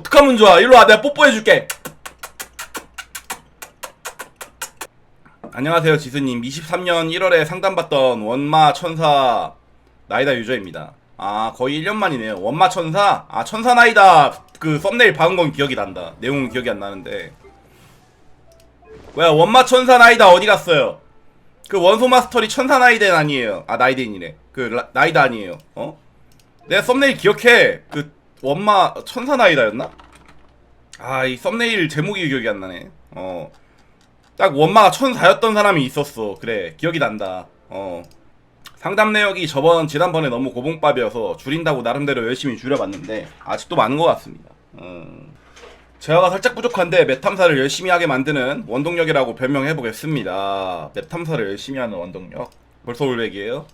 어떡하면 좋아? 일로 와 내가 뽀뽀해줄게. 안녕하세요 지수님. 23년 1월에 상담받던 원마 천사 나이다 유저입니다. 아 거의 1년 만이네요. 원마 천사? 아 천사 나이다. 그 썸네일 박은 건 기억이 난다. 내용은 기억이 안 나는데. 뭐야 원마 천사 나이다 어디 갔어요? 그 원소 마스터리 천사 나이덴 아니에요. 아 나이덴이래 그 라- 나이다 아니에요. 어? 내가 썸네일 기억해. 그 원마 천사 나이다였나 아 이 썸네일 제목이 기억이 안 나네 어 딱 원마가 천사였던 사람이 있었어. 그래, 기억이 난다. 어. 상담 내역이 저번 지난번에 너무 고봉밥이어서 줄인다고 나름대로 열심히 줄여봤는데 아직도 많은 것 같습니다. 음. 제어가 살짝 부족한데 맵 탐사를 열심히 하게 만드는 원동력이라고 별명해 보겠습니다. 맵 탐사를 열심히 하는 원동력. 벌써 올백이에요.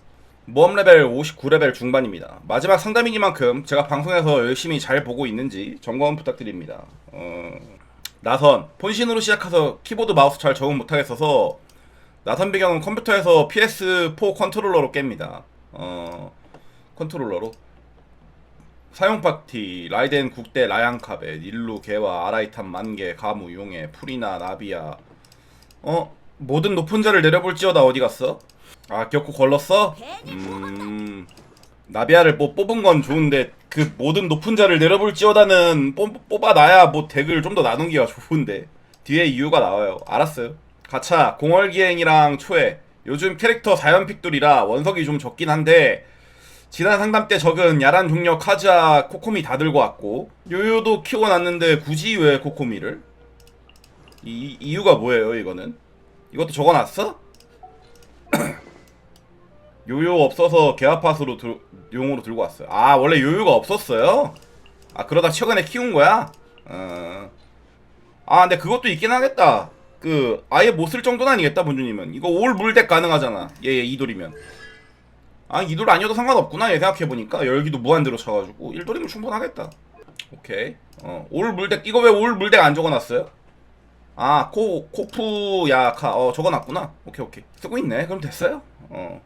모험 레벨 59레벨 중반입니다. 마지막 상담이니만큼 제가 방송에서 열심히 잘 보고 있는지 점검 부탁드립니다. 어... 나선 폰신으로 시작해서 키보드 마우스 잘 적응 못하겠어서 나선 배경은 컴퓨터에서 PS4 컨트롤러로 깹니다. 어 컨트롤러로 사용 파티 라이덴 국대 라양카벳 일루 개와 아라이탄 만개 가무 용해 풀이나 나비야 어 모든 높은 자를 내려볼지어다 어디 갔어? 아 기어코 걸렀어? 음. 나비아를 뭐 뽑은 건 좋은데 그 모든 높은 자를 내려볼지어다는 뽑, 뽑아놔야 뭐 덱을 좀 더 나누기가 좋은데 뒤에 이유가 나와요. 알았어요. 가차 공월기행이랑 초회. 요즘 캐릭터 4연픽들이라 원석이 좀 적긴 한데 지난 상담 때 적은 야란 종력 카즈아 코코미 다 들고 왔고 요요도 키워놨는데 굳이 왜 코코미를? 이 이유가 뭐예요 이거는? 이것도 적어놨어? 요요 없어서 개화팟으로 들, 용으로 들고 왔어요. 아 원래 요요가 없었어요? 아 그러다 최근에 키운 거야? 어. 아 근데 그것도 있긴 하겠다. 그 아예 못 쓸 정도는 아니겠다 본주님은. 이거 올 물덱 가능하잖아. 얘, 얘 이돌이면. 아 이돌 아니어도 상관없구나 얘 생각해보니까 열기도 무한대로 쳐가지고 일돌이면 충분하겠다. 오케이. 어 올 물덱 이거 왜 올 물덱 안 적어놨어요? 아, 코, 코프, 야카, 어, 적어놨구나. 오케이, 오케이. 쓰고 있네. 그럼 됐어요? 어.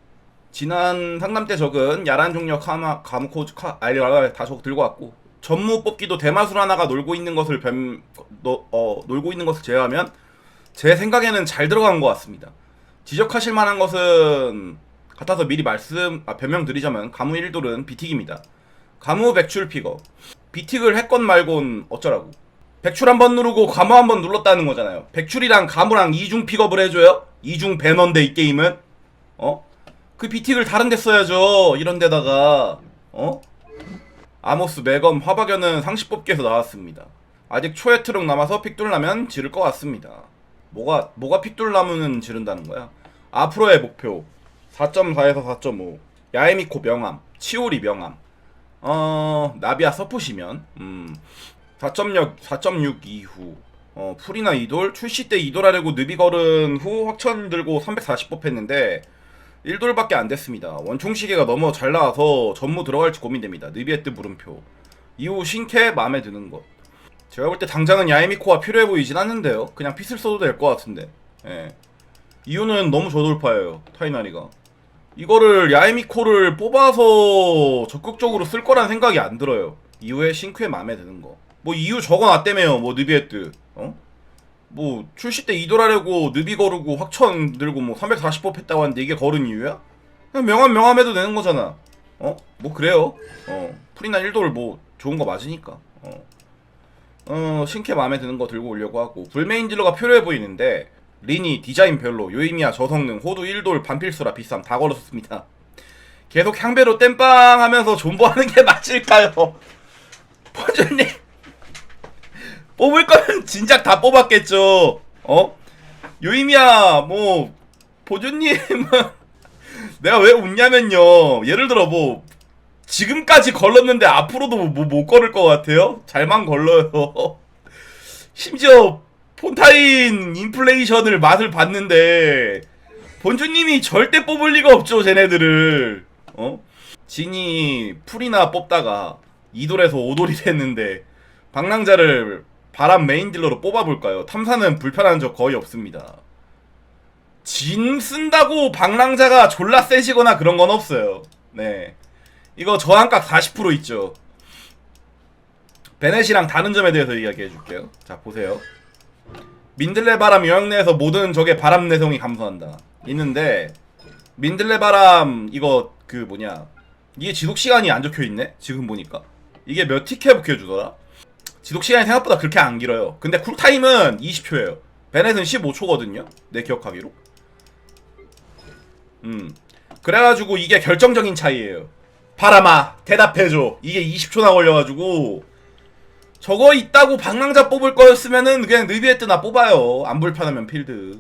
지난 상담 때 적은 야란 종력 카마, 가무코즈, 카, 아이, 다 적어 들고 왔고. 전무 뽑기도 대마술 하나가 놀고 있는 것을 변, 너, 어, 놀고 있는 것을 제외하면 제 생각에는 잘 들어간 것 같습니다. 지적하실 만한 것은 같아서 미리 말씀, 아, 변명 드리자면 가무 1돌은 비틱입니다. 가무 백출 픽업. 비틱을 했건 말곤 어쩌라고. 백출 한 번 누르고 가무 한 번 눌렀다는 거잖아요. 백출이랑 가무랑 이중 픽업을 해줘요? 이중 배너인데 이 게임은? 어? 그 비틱을 다른 데 써야죠. 이런 데다가 어? 아모스 매검 화박연은 상시 뽑기에서 나왔습니다. 아직 초회 트럭 남아서 픽돌라면 지를 것 같습니다. 뭐가 뭐가 픽돌라면은 지른다는 거야? 앞으로의 목표 4.4에서 4.5 야에미코 명함 치오리 명함 어 나비아 서포시면 음 4.6 4.6 이후 어 풀이나 이돌 출시 때 이돌하려고 느비 걸은 후 확천 들고 340 뽑혔는데 1돌밖에 안 됐습니다. 원총 시계가 너무 잘 나와서 전무 들어갈지 고민됩니다. 느비의 뜻 물음표. 이후 신캐 마음에 드는 것. 제가 볼 때 당장은 야에미코가 필요해 보이진 않는데요. 그냥 핏을 써도 될 것 같은데. 예. 이유는 너무 저돌파예요. 타이나리가. 이거를 야에미코를 뽑아서 적극적으로 쓸 거란 생각이 안 들어요. 이후에 싱크에 마음에 드는 거. 뭐 이유 적어놨다며요. 뭐 느비의 뜻. 어? 뭐 출시 때 이돌하려고 느비 거르고 확천 들고 뭐 340법 했다고 하는데 이게 거른 이유야? 그냥 명함 명함 해도 되는 거잖아. 어? 뭐 그래요. 어. 풀이나 1돌 뭐 좋은 거 맞으니까. 어. 어, 신캐 마음에 드는 거 들고 오려고 하고 불메인 딜러가 필요해 보이는데 리니 디자인 별로 요이미야 저성능 호두 1돌 반필수라 비쌈 다 걸었습니다. 계속 향배로 땜빵 하면서 존버하는 게 맞을까요? 번주님 뽑을 거면 진작 다 뽑았겠죠. 어? 요임이야, 뭐, 보주님은, 내가 왜 웃냐면요. 예를 들어, 뭐, 지금까지 걸렀는데 앞으로도 뭐 못 걸을 것 같아요? 잘만 걸러요. 심지어, 폰타인 인플레이션을 맛을 봤는데, 본주님이 절대 뽑을 리가 없죠, 쟤네들을. 어? 진이 풀이나 뽑다가 2돌에서 5돌이 됐는데, 방랑자를 바람 메인 딜러로 뽑아볼까요? 탐사는 불편한 적 거의 없습니다. 진 쓴다고 방랑자가 졸라 세지거나 그런 건 없어요. 네. 이거 저항각 40% 있죠. 베넷이랑 다른 점에 대해서 이야기해 줄게요. 자, 보세요. 민들레 바람 영역 내에서 모든 적의 바람 내성이 감소한다. 있는데 민들레 바람 이거 그 뭐냐 이게 지속 시간이 안 적혀 있네. 지금 보니까 이게 몇 티켓 복해 주더라. 지속 시간이 생각보다 그렇게 안 길어요. 근데 쿨타임은 20초예요. 베넷은 15초거든요. 내 기억하기로. 음. 그래가지고 이게 결정적인 차이예요. 바람아 대답해줘. 이게 20초나 걸려가지고 저거 있다고 방랑자 뽑을 거였으면은 그냥 느비에트나 뽑아요. 안 불편하면 필드.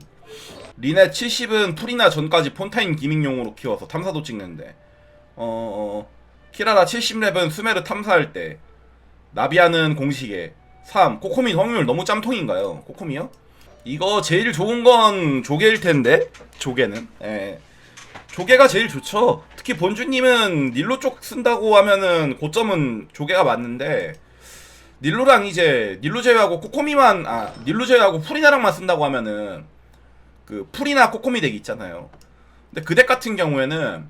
리넷 70은 풀이나 전까지 폰타인 기믹용으로 키워서 탐사도 찍는데 어... 키라라 70렙은 수메르 탐사할 때 나비아는 공식에 3. 코코미 성률 너무 짬통인가요? 코코미요? 이거 제일 좋은 건 조개일 텐데 조개는 예. 조개가 제일 좋죠. 특히 본주님은 닐로 쪽 쓴다고 하면은 고점은 조개가 맞는데 닐로랑 이제 닐로 제외하고 코코미만 아 닐로 제외하고 풀이나랑만 쓴다고 하면은 그 풀이나 코코미 덱 있잖아요. 근데 그 덱 같은 경우에는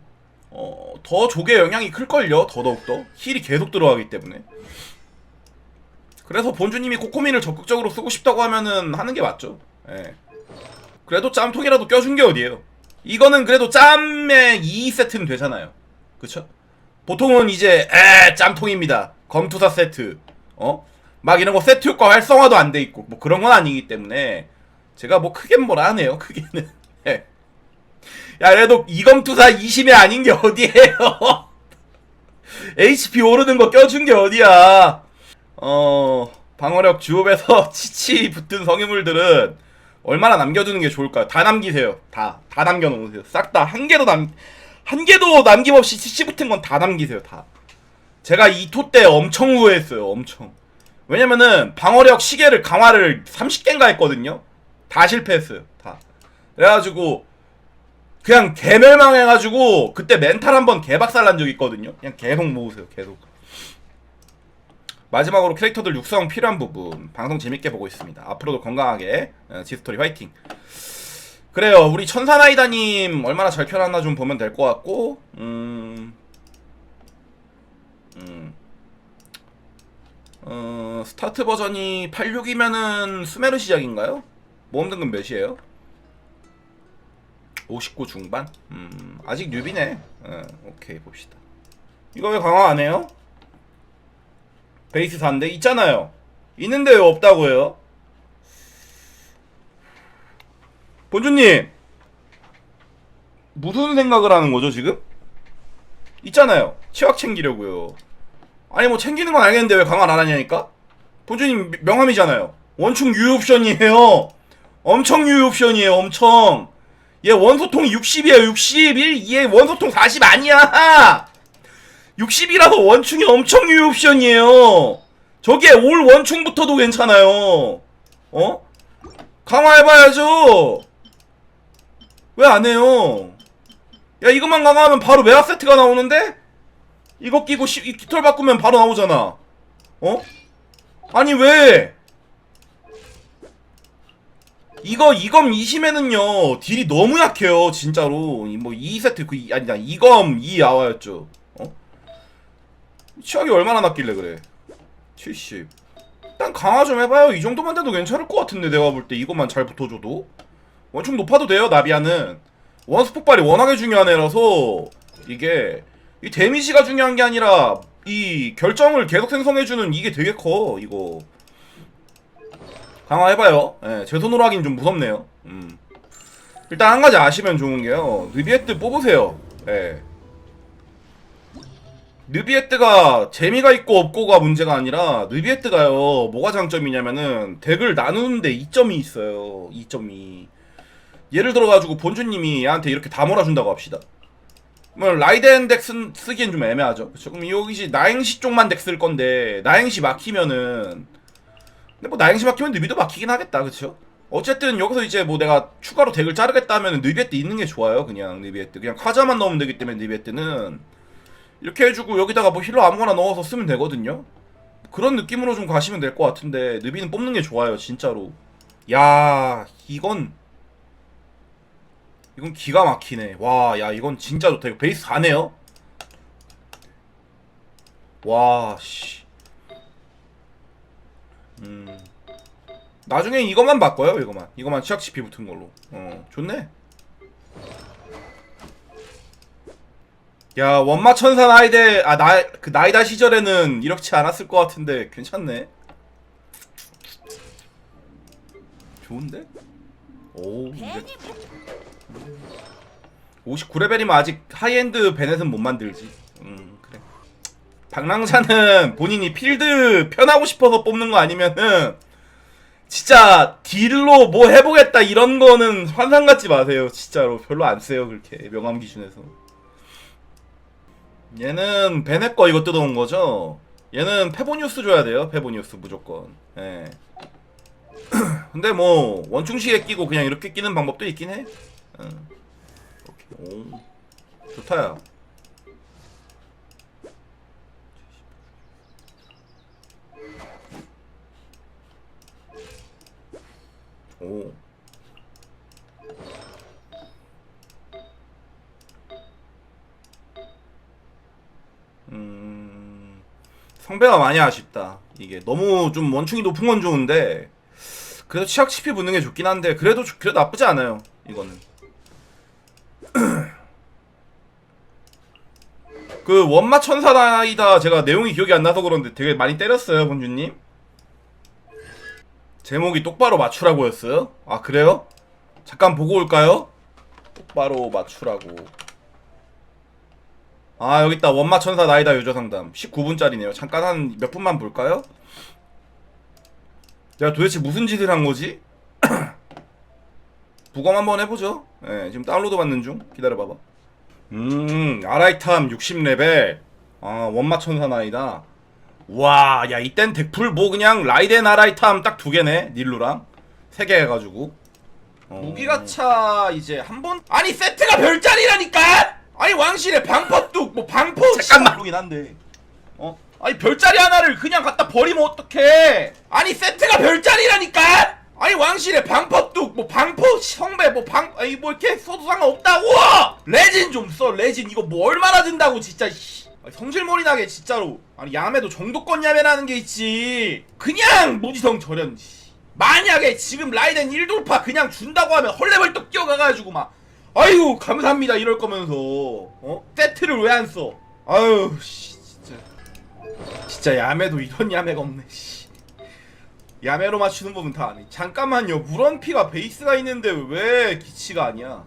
어, 더 조개 영향이 클걸요. 더더욱더 힐이 계속 들어가기 때문에. 그래서 본주님이 코코미를 적극적으로 쓰고 싶다고 하면은 하는 게 맞죠. 예. 그래도 짬통이라도 껴준 게 어디예요. 이거는 그래도 짬에 2세트는 되잖아요. 그쵸? 보통은 이제 에 짬통입니다. 검투사 세트. 어? 막 이런 거 세트 효과 활성화도 안 돼 있고 뭐 그런 건 아니기 때문에 제가 뭐 크게 뭐라 하네요. 크게는. 예. 야 그래도 이검투사 20이 아닌 게 어디예요? HP 오르는 거 껴준 게 어디야? 어 방어력 주업에서 치치 붙은 성인물들은 얼마나 남겨두는 게 좋을까요? 다 남기세요. 다. 다 남겨놓으세요. 싹 다. 한 개도 남, 한 개도 남김없이 치치 붙은 건 다 남기세요. 다. 제가 이토 때 엄청 후회했어요. 엄청. 왜냐면은 방어력 시계를 강화를 30개인가 했거든요. 다 실패했어요. 다. 그래가지고 그냥 개멸망해가지고 그때 멘탈 한번 개박살 난적 있거든요. 그냥 계속 모으세요. 계속. 마지막으로 캐릭터들 육성 필요한 부분 방송 재밌게 보고 있습니다. 앞으로도 건강하게 어, 지스토리 화이팅. 그래요. 우리 천사나이다님 얼마나 잘 켜놨나 좀 보면 될 것 같고 음, 음, 어, 스타트 버전이 86이면은 수메르 시작인가요? 모험 등급 몇이에요? 59 중반? 음, 아직 뉴비네. 어, 오케이 봅시다. 이거 왜 강화 안 해요? 베이스 4인데 있잖아요. 있는데 왜 없다고 해요? 본주님 무슨 생각을 하는 거죠 지금? 있잖아요. 치약 챙기려고요. 아니 뭐 챙기는 건 알겠는데 왜 강화를 안 하냐니까? 본주님 명함이잖아요. 원충 유옵션이에요. 엄청 유옵션이에요. 엄청. 얘 원소통 60이에요. 61. 얘 원소통 40 아니야. 60이라서 원충이 엄청 유옵션이에요. 저기에 올 원충부터도 괜찮아요. 어? 강화해봐야죠. 왜 안 해요? 야 이것만 강화하면 바로 메아 세트가 나오는데? 이거 끼고 시, 이 깃털 바꾸면 바로 나오잖아. 어? 아니 왜? 이거 이검 2심에는요 딜이 너무 약해요 진짜로 뭐 2세트 그 이- 아니다 이검 2 아와였죠 어? 치약이 얼마나 났길래 그래? 70 일단 강화 좀 해봐요. 이 정도만 돼도 괜찮을 것 같은데 내가 볼 때 이것만 잘 붙어줘도. 원충 높아도 돼요 나비아는. 원스 폭발이 워낙에 중요한 애라서 이게 이 데미지가 중요한 게 아니라 이 결정을 계속 생성해주는 이게 되게 커 이거. 강화해봐요. 예, 제 손으로 하긴 좀 무섭네요. 음. 일단 한 가지 아시면 좋은 게요. 느비에트 뽑으세요. 예. 느비에트가 재미가 있고 없고가 문제가 아니라 느비에트가요. 뭐가 장점이냐면은 덱을 나누는데 이점이 있어요. 이점이. 예를 들어가지고 본주님이 얘한테 이렇게 다 몰아준다고 합시다. 뭐 라이덴 덱 쓰, 쓰기엔 좀 애매하죠. 그쵸? 그럼 여기시 나행시 쪽만 덱 쓸 건데 나행시 막히면은 근데 뭐 나행시 막히면 느비도 막히긴 하겠다. 그쵸? 어쨌든 여기서 이제 뭐 내가 추가로 덱을 자르겠다 하면은 느비에트 있는 게 좋아요. 그냥 느비에트. 그냥 카자만 넣으면 되기 때문에 느비에트는 이렇게 해주고 여기다가 뭐 힐러 아무거나 넣어서 쓰면 되거든요. 그런 느낌으로 좀 가시면 될 것 같은데 느비는 뽑는 게 좋아요 진짜로. 야 이건 이건 기가 막히네. 와 야 이건 진짜 좋다. 이거 베이스 4네요. 와 씨. 음. 나중에 이것만 바꿔요 이거만 치약 CP 붙은 걸로 어 좋네 야 원마 천사 나이대 아나그 나이다 시절에는 이렇지 않았을 것 같은데 괜찮네 좋은데 오 이제 59레벨이면 아직 하이엔드 베넷은 못 만들지. 음, 그래. 박랑사는 본인이 필드 편하고 싶어서 뽑는 거 아니면은 진짜 딜로 뭐 해보겠다 이런 거는 환상 갖지 마세요. 진짜로 별로 안 세요 그렇게 명함 기준에서. 얘는 베넷 거 이거 뜯어온 거죠. 얘는 페보니우스 줘야 돼요. 페보니우스 무조건. 예. 근데 뭐 원충시에 끼고 그냥 이렇게 끼는 방법도 있긴 해. 응. 오케이. 오. 좋다야. 오. 음. 성배가 많이 아쉽다. 이게 너무 좀 원충이 높은 건 좋은데 그래도 치약 CP 붙는 게 좋긴 한데 그래도 좋- 그래도 나쁘지 않아요. 이거는. 그 원마 천사나이다 제가 내용이 기억이 안 나서 그런데 되게 많이 때렸어요 본주님 제목이 똑바로 맞추라고였어요? 아 그래요? 잠깐 보고 올까요? 똑바로 맞추라고 아 여기 있다 원마 천사 나이다 유저상담 19분짜리네요 잠깐 한 몇 분만 볼까요? 내가 도대체 무슨 짓을 한 거지? 부검 한번 해보죠 예 지금 다운로드 받는 중 기다려봐봐 음, 아라이탐 60레벨. 아, 원마천사 나이다. 와, 야, 이땐 덱풀 뭐 그냥 라이덴 아라이탐 딱 두 개네. 닐루랑. 세 개 해가지고. 어. 무기가차 이제 한 번. 아니, 세트가 별짜리라니까! 아니, 왕실에 방퍼뚝, 뭐 방퍼. 잠깐만. 긴 한데. 어? 아니, 별짜리 하나를 그냥 갖다 버리면 어떡해! 아니, 세트가 별짜리라니까! 아니 왕실에 방퍼뚝 뭐 방퍼 성배 뭐 방 아니 뭐 이렇게 써도 상관없다고 레진 좀 써 레진 이거 뭐 얼마나 든다고 진짜 씨. 아니, 성질머리 나게 진짜로 아니 야매도 정도권 야매라는 게 있지 그냥 무지성 씨. 만약에 지금 라이덴 1돌파 그냥 준다고 하면 헐레벌떡 뛰어가가지고 막 아유 감사합니다 이럴 거면서 어 세트를 왜 안 써? 아유 씨 진짜 진짜 야매도 이런 야매가 없네 씨. 야매로 맞추는 법은 다 아네. 잠깐만요. 물원피가 베이스가 있는데 왜 기치가 아니야?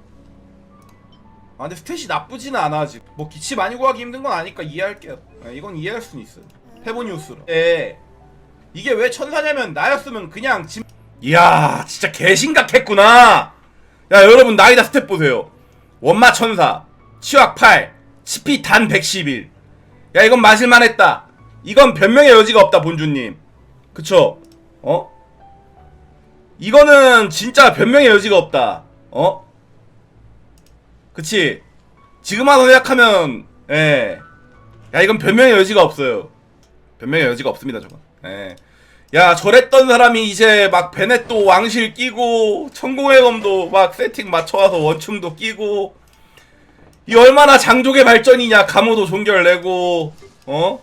아 근데 스탯이 나쁘지는 않아 아직. 뭐 기치 많이 구하기 힘든 건 아니까 이해할게요. 네, 이건 이해할 수는 있어요. 페보니우스로. 예. 이게 왜 천사냐면 나였으면 그냥 짐. 이야 진짜 개심각했구나. 야 여러분 나이다 스탯 보세요. 원마 천사, 치약 8, 치피 단 111. 야 이건 마실만 했다. 이건 변명의 여지가 없다 본주님. 그쵸? 어? 이거는 진짜 변명의 여지가 없다. 어? 그치? 지금 와서 생각하면, 예. 야, 이건 변명의 여지가 없어요. 변명의 여지가 없습니다, 저건. 예. 야, 저랬던 사람이 이제 막 베넷도 왕실 끼고, 천공의 검도 막 세팅 맞춰와서 원충도 끼고, 이 얼마나 장족의 발전이냐, 가무도 종결 내고, 어?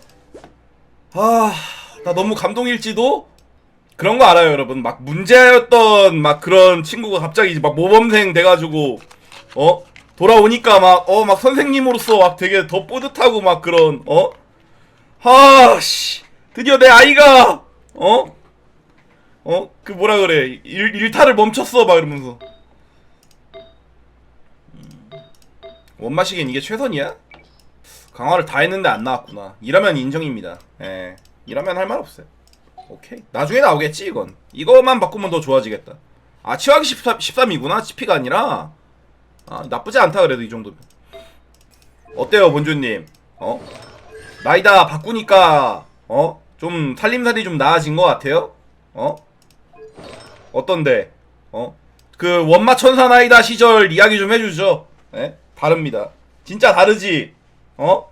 아, 나 너무 감동일지도? 그런 거 알아요, 여러분. 막 문제였던 막 그런 친구가 갑자기 이제 막 모범생 돼가지고 어 돌아오니까 막 어 막 선생님으로서 막 되게 더 뿌듯하고 막 그런 어 아씨 드디어 내 아이가 어 어 그 뭐라 그래 일 일탈을 멈췄어 막 이러면서 음. 원마시기엔 이게 최선이야? 강화를 다 했는데 안 나왔구나. 이러면 인정입니다. 예. 이러면 할 말 없어요. 오케이. 나중에 나오겠지, 이건. 이거만 바꾸면 더 좋아지겠다. 아, 치화기 13, 13이구나? 치피가 아니라? 아, 나쁘지 않다, 그래도 이 정도면. 어때요, 본주님? 어? 나이다 바꾸니까, 어? 좀 살림살이 좀 나아진 것 같아요? 어? 어떤데? 어? 그 원마 천사 나이다 시절 이야기 좀 해주죠. 예? 다릅니다. 진짜 다르지? 어?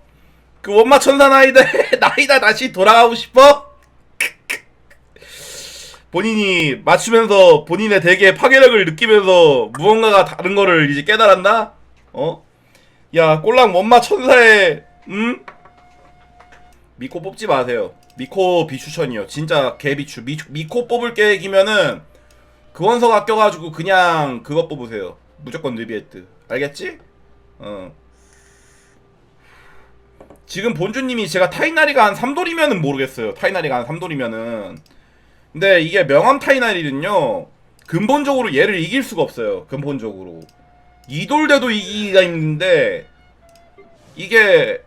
그 원마 천사 나이다 나이다 다시 돌아가고 싶어? 본인이 맞추면서 본인의 대개 파괴력을 느끼면서 무언가가 다른 거를 이제 깨달았나? 어? 야 꼴랑 원마 천사의 음? 믿고 뽑지 마세요. 미코 비추천이요. 진짜 개비추. 미, 미코 뽑을 계획이면은 그 원석 아껴가지고 그냥 그거 뽑으세요. 무조건 느비에트. 알겠지? 어. 지금 본주님이 제가 타이나리가 한 3돌이면은 모르겠어요. 타이나리가 한 3돌이면은. 근데 이게 명함 타이나리는요. 근본적으로 얘를 이길 수가 없어요. 근본적으로. 2돌 돼도 이기기가 힘든데 이게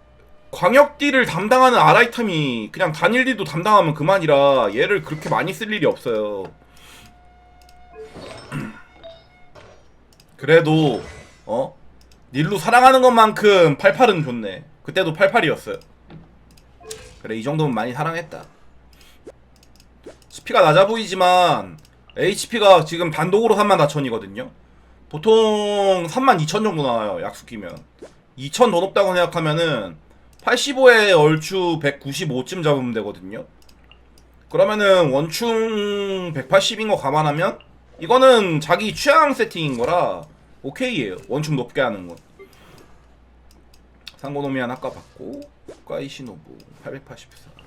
광역딜을 담당하는 아라이탐이 그냥 단일딜도 담당하면 그만이라 얘를 그렇게 많이 쓸 일이 없어요. 그래도 어 닐루 사랑하는 것만큼 88은 좋네. 그때도 88이었어요. 그래 이 정도면 많이 사랑했다. CP가 낮아 보이지만 HP가 지금 단독으로 34,000이거든요. 보통 32,000 정도 나와요. 약수 끼면. 2,000 더 높다고 생각하면은 85에 얼추 195쯤 잡으면 되거든요. 그러면은 원충 180인 거 감안하면 이거는 자기 취향 세팅인 거라 오케이예요. 원충 높게 하는 건. 상고노미안 아까 받고 까이시노부 884.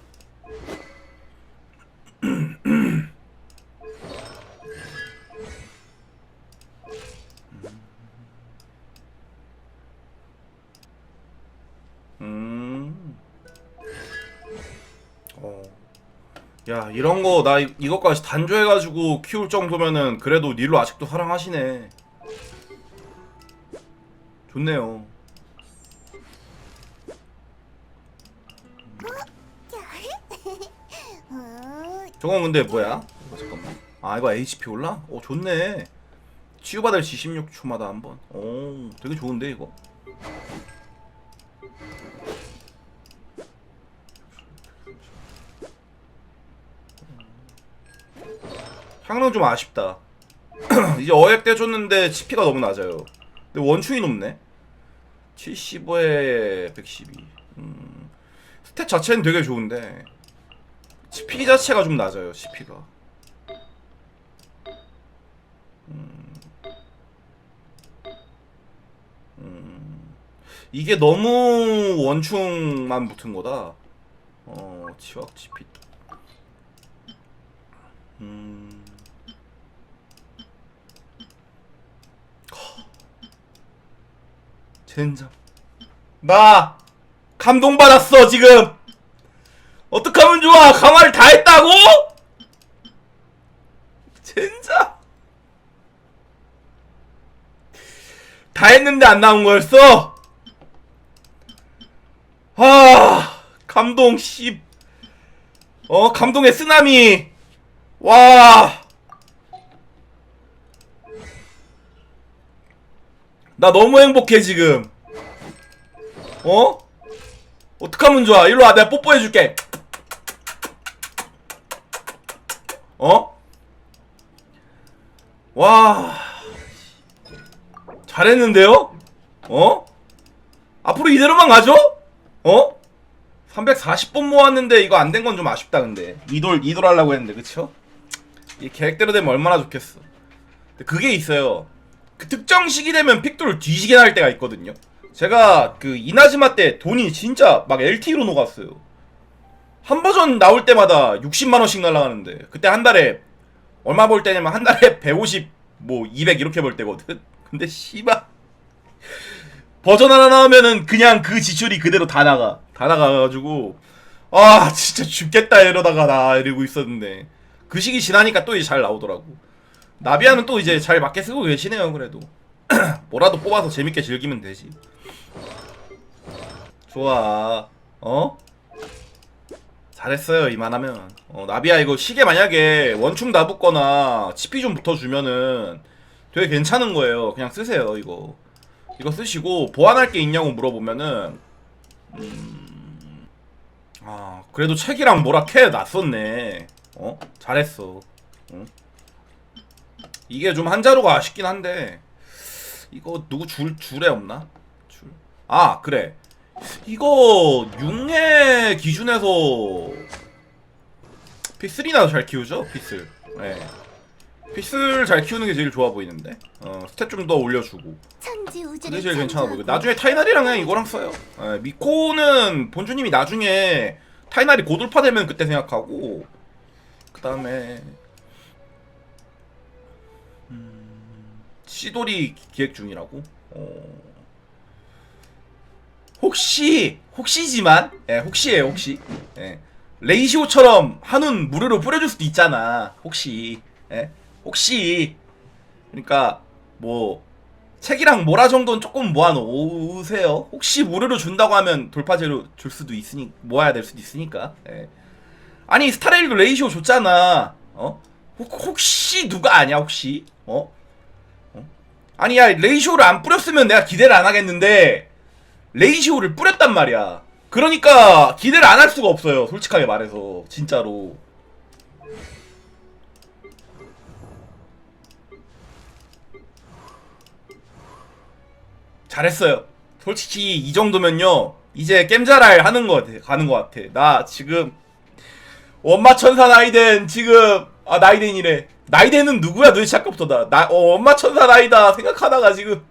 이런 거, 나 이- 이것까지 단조해가지고 키울 정도면은 그래도 닐로 아직도 사랑하시네. 좋네요. 어, 저건 근데 뭐야? 이거 잠깐만. 아, 이거 HP 올라? 오, 좋네. 치유받을 지 16초마다 한 번. 오, 되게 좋은데, 이거? 향릉 좀 아쉽다. 이제 어획 때 줬는데 CP가 너무 낮아요. 근데 원충이 높네. 75에 112. 음, 스탯 자체는 되게 좋은데 CP 자체가 좀 낮아요. CP가. 음, 이게 너무 원충만 붙은 거다. 어, 치확 CP. 음. 젠장. 나 감동받았어 지금. 어떡하면 좋아? 강화를 다 했다고? 젠장. 다 했는데 안 나온 거였어? 아, 감동 씨. 어, 감동의 쓰나미. 와. 나 너무 행복해 지금. 어? 어떡하면 좋아? 일로 와, 내가 뽀뽀해줄게. 어? 와. 잘했는데요? 어? 앞으로 이대로만 가죠? 어? 340번 모았는데 이거 안 된 건 좀 아쉽다 근데 이돌 이돌 하려고 했는데 그쵸? 이 계획대로 되면 얼마나 좋겠어 근데 그게 있어요 그 특정 시기 되면 픽돌 뒤지게 날 때가 있거든요. 제가 그 이나즈마 때 돈이 진짜 막 LTE로 녹았어요. 한 버전 나올 때마다 60만 원씩 날라가는데 그때 한 달에 얼마 벌 때냐면 한 달에 150, 뭐 200 이렇게 벌 때거든. 근데 씨발. 버전 하나 나오면은 그냥 그 지출이 그대로 다 나가. 다 나가가지고 아 진짜 죽겠다 이러다가 나 이러고 있었는데. 그 시기 지나니까 또 이제 잘 나오더라고. 나비아는 또 이제 잘 맞게 쓰고 계시네요 그래도. 뭐라도 뽑아서 재밌게 즐기면 되지. 좋아. 어? 잘했어요 이만하면. 어 나비아 이거 시계 만약에 원충 다 붙거나 치피 좀 붙어주면은 되게 괜찮은 거예요. 그냥 쓰세요 이거. 이거 쓰시고 보완할 게 있냐고 물어보면은 음... 아 그래도 책이랑 뭐라 캐 놨었네 어 잘했어 어? 이게 좀 한자루가 아쉽긴 한데 이거 누구 줄 줄에 없나? 줄 아 그래. 이거 6회 기준에서 픽슬이나 잘 키우죠? 픽슬 예. 픽슬 잘 키우는 게 제일 좋아 보이는데? 어 스탯 좀 더 올려주고. 그게 제일 괜찮아 보이고. 나중에 타이날이랑 그냥 이거랑 써요. 예, 미코는 본주님이 나중에 타이날이 고돌파 되면 그때 생각하고 그 다음에 시돌이 기획 중이라고 어, 혹시 혹시지만 예 혹시예요 혹시 예 레이시오처럼 한운 무료로 뿌려줄 수도 있잖아 혹시 예 혹시 그러니까 뭐 책이랑 모라 정도는 조금 모아놓으세요. 혹시 무료로 준다고 하면 돌파제로 줄 수도 있으니 모아야 될 수도 있으니까. 예. 아니 스타레일도 레이시오 줬잖아. 어? 혹, 혹시 누가 아냐 혹시? 어? 어? 아니 야 레이시오를 안 뿌렸으면 내가 기대를 안 하겠는데 레이시오를 뿌렸단 말이야. 그러니까 기대를 안 할 수가 없어요. 솔직하게 말해서 진짜로. 잘했어요. 솔직히 이 정도면요. 이제 겜자랄 하는 거 같아. 가는 거 같아. 나 지금 원마 천사 나이덴 지금 아 나이덴이래. 나이덴은 누구야 도대체 아까부터 나, 나 어, 원마 천사 나이다 생각하다가 지금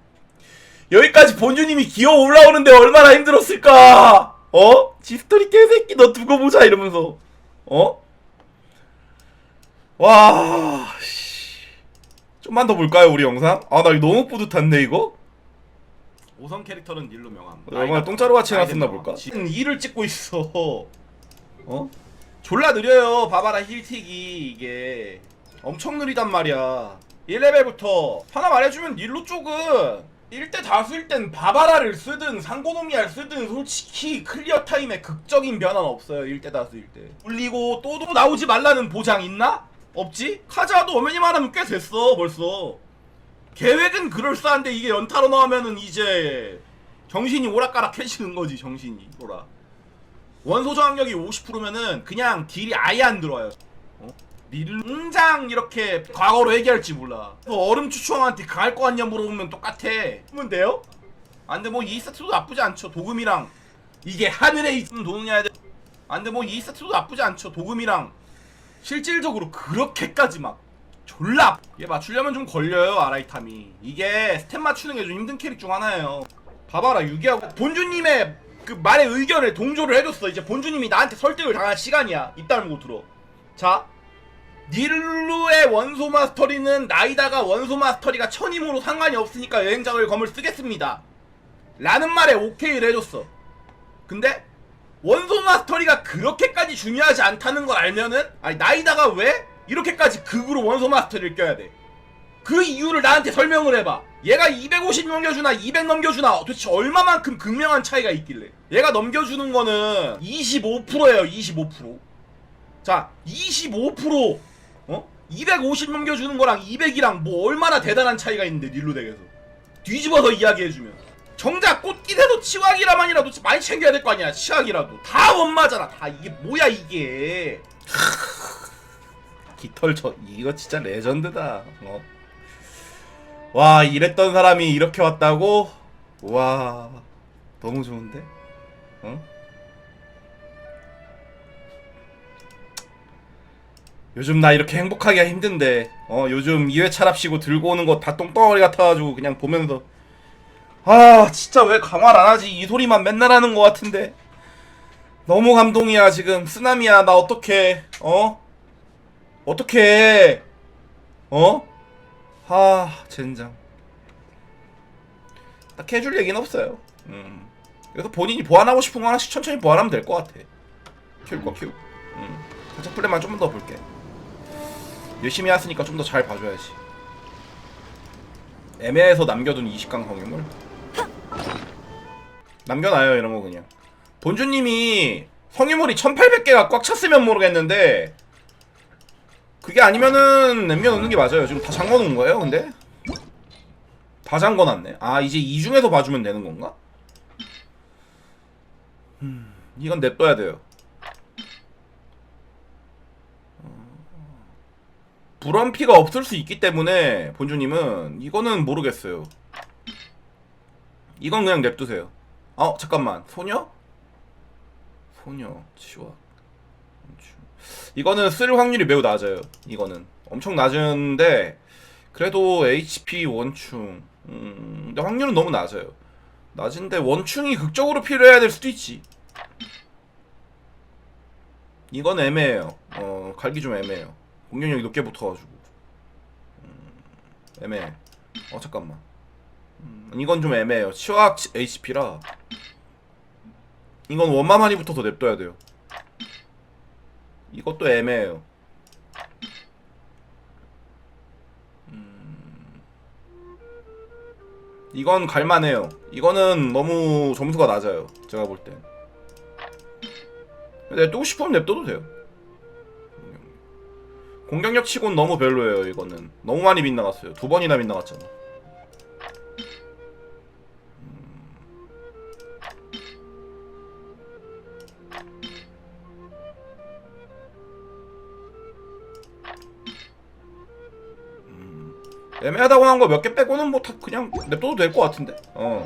여기까지 본주님이 기어 올라오는데 얼마나 힘들었을까? 어? 지스토리 개새끼 너 두고 보자 이러면서 어? 와 씨. 좀만 더 볼까요 우리 영상? 아 나 이거 너무 뿌듯한데 이거? 5성 캐릭터는 닐로 명함. 얼마나 똥자루 같이 해놨었나 볼까? 지금 2를 찍고 있어. 어? 졸라 느려요. 봐봐라 힐틱이 이게 엄청 느리단 말이야. 1레벨부터 하나 말해주면 닐로 쪽은 1대 다수일 땐 바바라를 쓰든 상고노미아를 쓰든 솔직히 클리어 타임에 극적인 변화는 없어요 1대 다수일 때 울리고 또도 나오지 말라는 보장 있나? 없지? 카자도 어머니 말하면 꽤 됐어 벌써 계획은 그럴싸한데 이게 연타로 나오면은 이제 정신이 오락가락해지는 거지 정신이 오라 원소 저항력이 50%면은 그냥 딜이 아예 안 들어와요. 어? 밀장 이렇게 과거로 얘기할지 몰라. 그 얼음 추추왕한테 강할 거 같냐 물어보면 똑같아. 그러면 돼요? 안돼 뭐이 세트도 나쁘지 않죠. 도금이랑. 이게 하늘에 있는 돈이야 돼. 안돼 뭐이 세트도 나쁘지 않죠. 도금이랑. 실질적으로 그렇게까지 막 졸라 얘 맞추려면 좀 걸려요 아라이탐이. 이게 스텝 맞추는 게 좀 힘든 캐릭 중 하나예요. 봐봐라 유기하고. 본주님의 그 말의 의견을 동조를 해줬어. 이제 본주님이 나한테 설득을 당할 시간이야. 입 다물고 들어 자 닐루의 원소 마스터리는 나이다가 원소 마스터리가 천임으로 상관이 없으니까 여행작을 검을 쓰겠습니다. 라는 말에 오케이를 해줬어. 근데 원소 마스터리가 그렇게까지 중요하지 않다는 걸 알면은 아니 나이다가 왜 이렇게까지 극으로 원소 마스터리를 껴야 돼? 그 이유를 나한테 설명을 해봐. 얘가 250 넘겨주나 200 넘겨주나 도대체 얼마만큼 극명한 차이가 있길래? 얘가 넘겨주는 거는 25%예요. 25%. 자, 25% 어? 250 넘겨주는 거랑 200이랑 뭐 얼마나 대단한 차이가 있는데 닐루 덱에서 뒤집어서 이야기해주면 정작 꽃기대도 치왕이라만이라도 많이 챙겨야 될 거 아니야 치왕이라도 다 원마잖아 다 이게 뭐야 이게 깃털 저 이거 진짜 레전드다. 어. 와 이랬던 사람이 이렇게 왔다고? 와 너무 좋은데? 어? 요즘 나 이렇게 행복하기가 힘든데 어 요즘 2회 차랍시고 들고 오는 거 다 똥덩어리 같아가지고 그냥 보면서 아 진짜 왜 강화를 안 하지 이 소리만 맨날 하는 거 같은데 너무 감동이야 지금 쓰나미야 나 어떡해 어? 어떻게 어? 하 젠장. 딱 해줄 얘기는 없어요. 음. 그래서 본인이 보완하고 싶은 거 하나씩 천천히 보완하면 될 것 같아. 키울 거 키우고. 음. 살짝 플랜만 좀 더 볼게. 열심히 했으니까 좀 더 잘 봐줘야지. 애매해서 남겨둔 20강 성유물 남겨놔요 이런 거 그냥. 본주님이 성유물이 1800개가 꽉 찼으면 모르겠는데 그게 아니면은 남겨놓는 게 맞아요. 지금 다 잠궈 놓은 거예요, 근데? 다 잠궈 놨네. 아, 이제 이 중에서 봐주면 되는 건가? 음, 이건 냅둬야 돼요. 어, 불원피가 없을 수 있기 때문에 본주님은 이거는 모르겠어요. 이건 그냥 냅두세요. 어, 잠깐만. 소녀? 소녀, 치워. 이거는 쓸 확률이 매우 낮아요. 이거는 엄청 낮은데 그래도 HP 원충 음, 근데 확률은 너무 낮아요. 낮은데 원충이 극적으로 필요해야 될 수도 있지. 이건 애매해요. 어 갈기 좀 애매해요. 공격력이 높게 붙어가지고 음, 애매해. 어 잠깐만. 음, 이건 좀 애매해요. 치확 HP라 이건 원마만이 붙어서 냅둬야 돼요. 이것도 애매해요. 음, 이건 갈만해요. 이거는 너무 점수가 낮아요. 제가 볼 땐. 냅두고 싶으면 냅둬도 돼요. 공격력 치곤 너무 별로예요. 이거는 너무 많이 빗나갔어요. 두 번이나 빗나갔잖아. 애매하다고 한 거 몇 개 빼고는 뭐 다 그냥 냅둬도 될 것 같은데. 어.